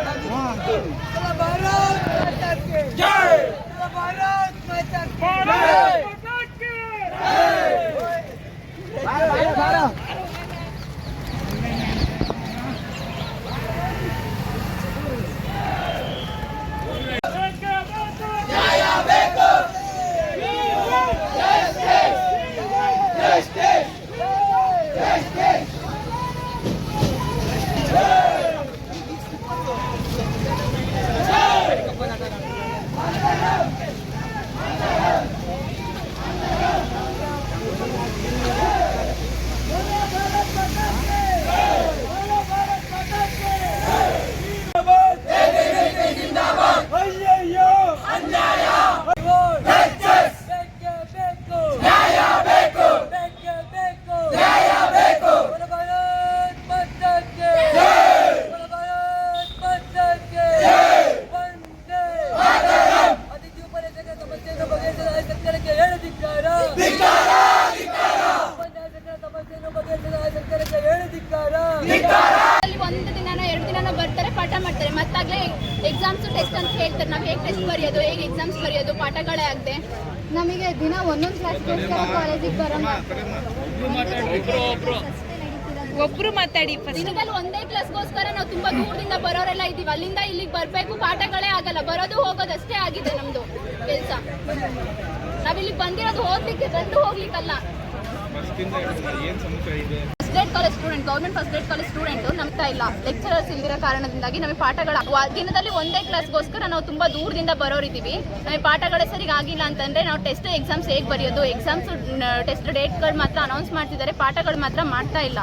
माता की exams test ಅಂತ ಹೇಳ್ತಾರೆ. ನಾವು ಹೇಗೆ ಟೆಸ್ಟ್ ಬರೆಯೋದು ಹೇಗೆ ಎಕ್ಸಾಮ್ಸ್ ಬರೆಯೋದು ಪಾಠಗಳೇ ಆಗದೆ. ನಮಗೆ ದಿನ ಒಂದೊಂದು ಕ್ಲಾಸ್ಗೋಸ್ಕರ ಕಾಲೇಜಿಗೆ ಬರೋಣ. ಒಬ್ರು ಮಾತಾಡಿ ಫಸ್ಟ್ ದಿನದಲ್ಲಿ ಒಂದೇ ಕ್ಲಾಸ್ಗೋಸ್ಕರ ನಾವು ತುಂಬಾ ದೂರದಿಂದ ಬರೋರೆಲ್ಲ ಇದೀವಿ ಅಲ್ಲಿಂದ ಇಲ್ಲಿಗೆ ಬರಬೇಕು ಪಾಠಗಳೇ ಆಗಲ್ಲ. ಬರೋದು ಹೋಗೋದಷ್ಟೇ ಆಗಿದೆ ನಮ್ದು ಕೆಲಸ. ನಾವಿಲ್ಲಿ ಬಂದಿರೋದು ಓದ್ಲಿಕ್ಕೆ ಬಂದು ಹೋಗ್ಲಿಕ್ಕಲ್ಲ. First grade college student government first grade college student ನಂಬ್ತಾ ಇಲ್ಲ. ಲೆಕ್ಚರರ್ಸ್ ಇಲ್ದಿರೋ ಕಾರಣದಿಂದಾಗಿ ನಮಗೆ ಪಾಠಗಳ ದಿನದಲ್ಲಿ ಒಂದೇ ಕ್ಲಾಸ್ಗೋಸ್ಕರ ನಾವು ತುಂಬಾ ದೂರದಿಂದ ಬರೋರಿದ್ದೀವಿ ನಮಗೆ ಪಾಠಗಳೇ ಸರಿಗೆ ಆಗಿಲ್ಲ ಅಂತಂದ್ರೆ ನಾವು ಟೆಸ್ಟ್ ಎಕ್ಸಾಮ್ಸ್ ಹೇಗೆ ಬರೆಯೋದು ಎಕ್ಸಾಮ್ಸ್ ಟೆಸ್ಟ್ ಡೇಟ್ಗಳು ಮಾತ್ರ ಅನೌನ್ಸ್ ಮಾಡ್ತಿದ್ದಾರೆ ಪಾಠಗಳು ಮಾತ್ರ ಮಾಡ್ತಾ ಇಲ್ಲ.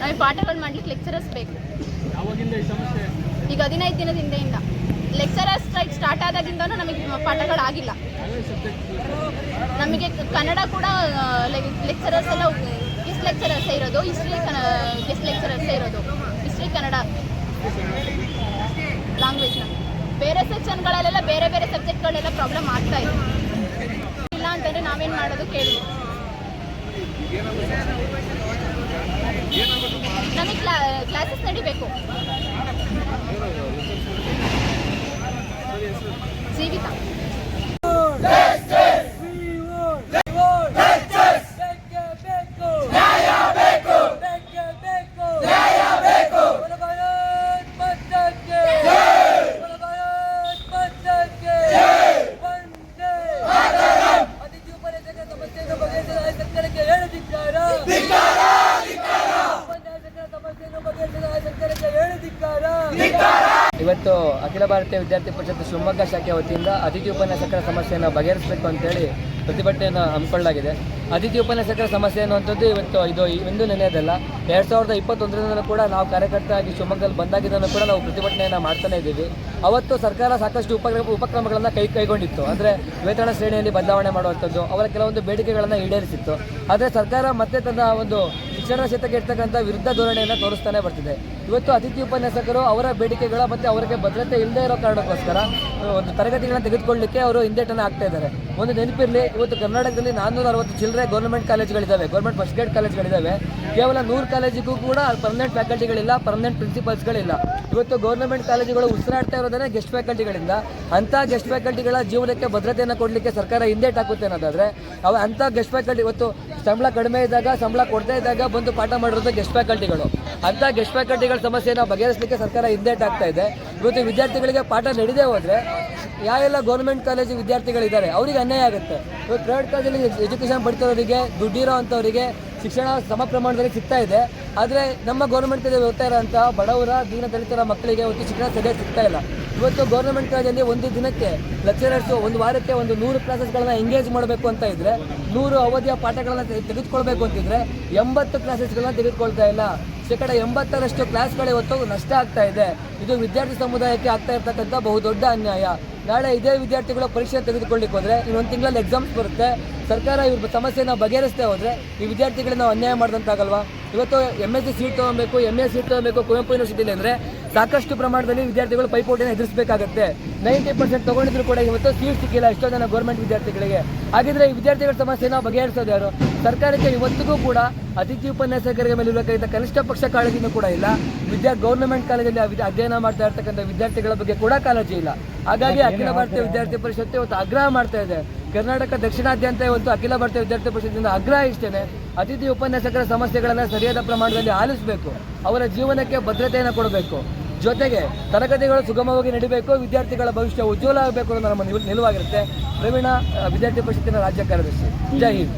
ನಮಗೆ ಪಾಠಗಳು ಮಾಡ್ಲಿಕ್ಕೆ ಲೆಕ್ಚರರ್ಸ್ ಬೇಕು. ಈಗ ಹದಿನೈದು ದಿನದ ಹಿಂದೆಯಿಂದ. ಲೆಕ್ಚರರ್ ಸ್ಟ್ರೈಕ್ ಸ್ಟಾರ್ಟ್ ಆದಾಗಿಂದನೂ ನಮಗೆ ಪಾಠಗಳಾಗಿಲ್ಲ ನಮಗೆ ಕನ್ನಡ ಕೂಡ ಲೆಕ್ಚರರ್ಸ್ ಎಲ್ಲ ಗೆಸ್ಟ್ ಲೆಕ್ಚರರ್ಸ್ ಇರೋದು ಹಿಸ್ಟ್ರಿ ಗೆಸ್ಟ್ ಲೆಕ್ಚರರ್ಸ್ ಇರೋದು. ಹಿಸ್ಟ್ರಿ ಕನ್ನಡ. ಲ್ಯಾಂಗ್ವೇಜ್ ನಮಗೆ ಬೇರೆ ಸೆಕ್ಷನ್ಗಳಲ್ಲೆಲ್ಲ ಬೇರೆ ಬೇರೆ ಸಬ್ಜೆಕ್ಟ್ಗಳೆಲ್ಲ ಪ್ರಾಬ್ಲಮ್ ಆಗ್ತಾ ಇದೆ. ಇಲ್ಲ ಅಂತಂದ್ರೆ ನಾವೇನು ಮಾಡೋದು ಕೇಳಿ. ನಮಗೆ ಕ್ಲಾಸಸ್ ನಡಿಬೇಕು. ಜೀವಿತ ನ್ಯಾಯ ಬೇಕು ಬೇಕೇ ಬೇಕು ನ್ಯಾಯ ಬೇಕು ಭಾರತ್ ಮಾತಾಕ್ಕೆ ಭಾರತ್ ಮಾತಾಕ್ಕೆ ವಂದೇ ಅತಿಥಿ ಉಪನ್ಯಾಸಕರ ಸಮಸ್ಯೆಯನ್ನು ಬಗೆಹರಿಸಲು ಸರ್ಕಾರಕ್ಕೆ ಹೇಳದಿದ್ದಾರ ಉಪನ್ಯಾಸಕರ ಸಮಸ್ಯೆಯನ್ನು ಬಗೆಹರಿಸಲು ಸರ್ಕಾರಕ್ಕೆ ಹೇಳದಿದ್ದಾರ ಇವತ್ತು ಅಖಿಲ ಭಾರತೀಯ ವಿದ್ಯಾರ್ಥಿ ಪರಿಷತ್ ಶಿವಮೊಗ್ಗ ಶಾಖೆ ವತಿಯಿಂದ ಅತಿಥಿ ಉಪನ್ಯಾಸಕರ ಸಮಸ್ಯೆಯನ್ನು ಬಗೆಹರಿಸಬೇಕು ಅಂತೇಳಿ ಪ್ರತಿಭಟನೆಯನ್ನು ಹಮ್ಮಿಕೊಳ್ಳಲಾಗಿದೆ. ಅತಿಥಿ ಉಪನ್ಯಾಸಕರ ಸಮಸ್ಯೆ ಅನ್ನುವಂಥದ್ದು ಇವತ್ತು ಇದು ಇಂದು ನೆನೆಯದಲ್ಲ. ಎರಡು ಸಾವಿರದ ಇಪ್ಪತ್ತೊಂದರಿಂದಲೂ ಕೂಡ ನಾವು ಕಾರ್ಯಕರ್ತರಾಗಿ ಶಿವಮೊಗ್ಗದಲ್ಲಿ ಬಂದಾಗಿದ್ದನ್ನು ಕೂಡ ನಾವು ಪ್ರತಿಭಟನೆಯನ್ನು ಮಾಡ್ತಾನೆ ಇದ್ದೀವಿ. ಅವತ್ತು ಸರ್ಕಾರ ಸಾಕಷ್ಟು ಉಪಕ್ರಮ, ಉಪಕ್ರಮಗಳನ್ನು ಕೈ, ಕೈಗೊಂಡಿತ್ತು. ಅಂದರೆ ವೇತನ ಶ್ರೇಣಿಯಲ್ಲಿ ಬದಲಾವಣೆ ಮಾಡುವಂಥದ್ದು, ಅವರ ಕೆಲವೊಂದು ಬೇಡಿಕೆಗಳನ್ನು ಈಡೇರಿಸಿತ್ತು. ಆದರೆ ಸರ್ಕಾರ ಮತ್ತೆ ತನ್ನ ಒಂದು ಶಿಕ್ಷಣ ಕ್ಷೇತ್ರಕ್ಕೆ ಇರ್ತಕ್ಕಂಥ ವಿರುದ್ಧ ಧೋರಣೆಯನ್ನು ತೋರಿಸ್ತಾನೆ ಬರ್ತಿದೆ. ಇವತ್ತು ಅತಿಥಿ ಉಪನ್ಯಾಸಕರು ಅವರ ಬೇಡಿಕೆಗಳ ಮತ್ತು ಅವರಿಗೆ ಭದ್ರತೆ ಇಲ್ಲದೆ ಇರೋ ಕಾರಣಕ್ಕೋಸ್ಕರ ಒಂದು ತರಗತಿಗಳನ್ನು ತೆಗೆದುಕೊಳ್ಳಲಿಕ್ಕೆ ಅವರು ಹಿಂದೇಟನ್ನು ಆಗ್ತಾ ಇದ್ದಾರೆ. ಒಂದು ನೆನಪಿರಲಿ, ಇವತ್ತು ಕರ್ನಾಟಕದಲ್ಲಿ ನಾನ್ನೂರ ಅರವತ್ತು ಚಿಲ್ಲರೆ ಗೌರ್ಮೆಂಟ್ ಕಾಲೇಜ್ಗಳಿದ್ದಾವೆ ಗೌರ್ಮೆಂಟ್ ಫಸ್ಟ್ ಗ್ರೇಡ್ ಕಾಲೇಜ್ಗಳಿದ್ದಾವೆ ಕೇವಲ ನೂರು ಕಾಲೇಜಿಗೂ ಕೂಡ ಪರ್ಮನೆಂಟ್ ಫ್ಯಾಕಲ್ಟಿಗಳಿಲ್ಲ ಪರ್ಮನೆಂಟ್ ಪ್ರಿನ್ಸಿಪಲ್ಸ್ಗಳಿಲ್ಲ ಇವತ್ತು ಗೌರ್ಮೆಂಟ್ ಕಾಲೇಜುಗಳು ಉಸಿರಾಡ್ತಾ ಇರೋದೇ ಗೆಸ್ಟ್ ಫ್ಯಾಕಲ್ಟಿಗಳಿಂದ ಅಂಥ ಗೆಸ್ಟ್ ಫ್ಯಾಕಲ್ಟಿಗಳ ಜೀವನಕ್ಕೆ ಭದ್ರತೆಯನ್ನು ಕೊಡಲಿಕ್ಕೆ ಸರ್ಕಾರ ಹಿಂದೇಟ್ ಹಾಕುತ್ತೆ ಅನ್ನೋದಾದರೆ, ಅವ ಅಂಥ ಗೆಸ್ಟ್ ಫ್ಯಾಕಲ್ಟಿ ಇವತ್ತು ಸಂಬಳ ಕಡಿಮೆ ಇದ್ದಾಗ, ಸಂಬಳ ಕೊಡದೇ ಇದ್ದಾಗ ಬಂದು ಪಾಠ ಮಾಡಿರೋದು ಗೆಸ್ಟ್ ಫ್ಯಾಕಲ್ಟಿಗಳು ಅಂಥ ಫ್ಯಾಕಲ್ಟಿಗಳ ಸಮಸ್ಯೆಯನ್ನು ಬಗೆಹರಿಸಲಿಕ್ಕೆ ಸರ್ಕಾರ ಹಿಂದೇಟಾಗ್ತಾ ಇದೆ. ಇವತ್ತು ವಿದ್ಯಾರ್ಥಿಗಳಿಗೆ ಪಾಠ ನಡೆದೇ ಹೋದ್ರೆ ಯಾವೆಲ್ಲ ಗೌರ್ಮೆಂಟ್ ಕಾಲೇಜು ವಿದ್ಯಾರ್ಥಿಗಳಿದ್ದಾರೆ, ಅವರಿಗೆ ಅನ್ಯಾಯ ಆಗುತ್ತೆ. ಇವತ್ತು ಪ್ರೈವೇಟ್ ಕಾಲೇಜಲ್ಲಿ ಎಜುಕೇಷನ್ ಪಡ್ತಿರೋರಿಗೆ, ದುಡ್ಡಿರೋ ಅಂಥವರಿಗೆ ಶಿಕ್ಷಣ ಸಮ ಪ್ರಮಾಣದಲ್ಲಿ ಸಿಗ್ತಾ ಇದೆ. ಆದರೆ ನಮ್ಮ ಗೌರ್ಮೆಂಟ್ ಓದ್ತಾ ಇರೋಂಥ ಬಡವರ, ದೀನ ದಲಿತರ ಮಕ್ಕಳಿಗೆ ಇವತ್ತು ಶಿಕ್ಷಣ ಸರಿಯಾಗಿ ಸಿಗ್ತಾ ಇಲ್ಲ. ಇವತ್ತು ಗೌರ್ಮೆಂಟ್ ಕಾಲೇಜಲ್ಲಿ ಒಂದು ದಿನಕ್ಕೆ ಲೆಕ್ಚರರ್ಸು ಒಂದು ವಾರಕ್ಕೆ ಒಂದು ನೂರು ಕ್ಲಾಸಸ್ಗಳನ್ನ ಎಂಗೇಜ್ ಮಾಡಬೇಕು ಅಂತ ಇದ್ರೆ, ನೂರು ಅವಧಿಯ ಪಾಠಗಳನ್ನ ತೆಗೆ- ತೆಗೆದುಕೊಳ್ಬೇಕು ಅಂತಿದ್ರೆ ಎಂಬತ್ತು ಕ್ಲಾಸಸ್ಗಳನ್ನ ತೆಗೆದುಕೊಳ್ತಾ ಇಲ್ಲ. ಶೇಕಡ ಎಂಬತ್ತರಷ್ಟು ಕ್ಲಾಸ್ಗಳು ಇವತ್ತು ನಷ್ಟ ಆಗ್ತಾ ಇದೆ. ಇದು ವಿದ್ಯಾರ್ಥಿ ಸಮುದಾಯಕ್ಕೆ ಆಗ್ತಾ ಇರ್ತಕ್ಕಂಥ ಬಹುದೊಡ್ಡ ಅನ್ಯಾಯ. ನಾಳೆ ಇದೇ ವಿದ್ಯಾರ್ಥಿಗಳು ಪರೀಕ್ಷೆ ತೆಗೆದುಕೊಳ್ಳಿಕ್ಕೆ ಹೋದರೆ ಇನ್ನೊಂದು ತಿಂಗಳಲ್ಲಿ ಎಕ್ಸಾಮ್ಸ್ ಬರುತ್ತೆ. ಸರ್ಕಾರ ಇವ್ರ ಸಮಸ್ಯೆನ ಬಗೆಹರಿಸ್ತೇ ಹೋದರೆ ಈ ವಿದ್ಯಾರ್ಥಿಗಳನ್ನ ನಾವು ಅನ್ಯಾಯ ಮಾಡಿದಂತಾಗಲ್ವಾ? ಇವತ್ತು ಎಂ ಎಸ್ ಸಿ ಸೀಟ್ ತೊಗೊಬೇಕು ಎಂ ಎಸ್ ಸೀಟ್ ತೊಗೊಬೇಕು, ಕುವೆಂಪು ಯೂನಿವರ್ಸಿಟಿಲಿ ಅಂದರೆ ಸಾಕಷ್ಟು ಪ್ರಮಾಣದಲ್ಲಿ ವಿದ್ಯಾರ್ಥಿಗಳು ಪೈಪೋಟಿನ ಎದುರಿಸಬೇಕಾಗುತ್ತೆ. ನೈಂಟಿ ಪರ್ಸೆಂಟ್ ತಗೊಂಡಿದ್ರು ಕೂಡ ಇವತ್ತು ಸೀಟ್ ಸಿಕ್ಕಿಲ್ಲ ಎಷ್ಟೋ ಜನ ಗೌರ್ಮೆಂಟ್ ವಿದ್ಯಾರ್ಥಿಗಳಿಗೆ. ಹಾಗಿದ್ರೆ ಈ ವಿದ್ಯಾರ್ಥಿಗಳ ಸಮಸ್ಯೆನ ಬಗೆಹರಿಸೋದು ಯಾರು? ಸರ್ಕಾರಕ್ಕೆ ಇವತ್ತಿಗೂ ಕೂಡ ಅತಿಥಿ ಉಪನ್ಯಾಸಕರಿಗೆ ಮೇಲೆ ಇರಬೇಕಾದ ಕನಿಷ್ಠ ಪಕ್ಷ ಕಾಳಜಿನೂ ಕೂಡ ಇಲ್ಲ. ವಿದ್ಯಾ ಗೌರ್ಮೆಂಟ್ ಕಾಲೇಜಲ್ಲಿ ಅಧ್ಯಯನ ಮಾಡ್ತಾ ಇರ್ತಕ್ಕಂಥ ವಿದ್ಯಾರ್ಥಿಗಳ ಬಗ್ಗೆ ಕೂಡ ಕಾಳಜಿ ಇಲ್ಲ. ಹಾಗಾಗಿ ಅಖಿಲ ಭಾರತೀಯ ವಿದ್ಯಾರ್ಥಿ ಪರಿಷತ್ತು ಇವತ್ತು ಆಗ್ರಹ ಮಾಡ್ತಾ ಇದೆ. ಕರ್ನಾಟಕ ದಕ್ಷಿಣಾದ್ಯಂತ ಇವತ್ತು ಅಖಿಲ ಭಾರತೀಯ ವಿದ್ಯಾರ್ಥಿ ಪರಿಷತ್ತಿನಿಂದ ಆಗ್ರಹ ಇಷ್ಟೇನೆ. ಅತಿಥಿ ಉಪನ್ಯಾಸಕರ ಸಮಸ್ಯೆಗಳನ್ನು ಸರಿಯಾದ ಪ್ರಮಾಣದಲ್ಲಿ ಆಲಿಸಬೇಕು. ಅವರ ಜೀವನಕ್ಕೆ ಭದ್ರತೆಯನ್ನು ಕೊಡಬೇಕು. ಜೊತೆಗೆ ತರಗತಿಗಳು ಸುಗಮವಾಗಿ ನಡೀಬೇಕು, ವಿದ್ಯಾರ್ಥಿಗಳ ಭವಿಷ್ಯ ಉಜ್ವಲ ಆಗಬೇಕು ಅನ್ನೋ ನಮ್ಮ ನಿಲುವಾಗಿರುತ್ತೆ. ಪ್ರವೀಣ, ವಿದ್ಯಾರ್ಥಿ ಪರಿಷತ್ತಿನ ರಾಜ್ಯ ಕಾರ್ಯದರ್ಶಿ. ಜೈ ಹಿಂದ್.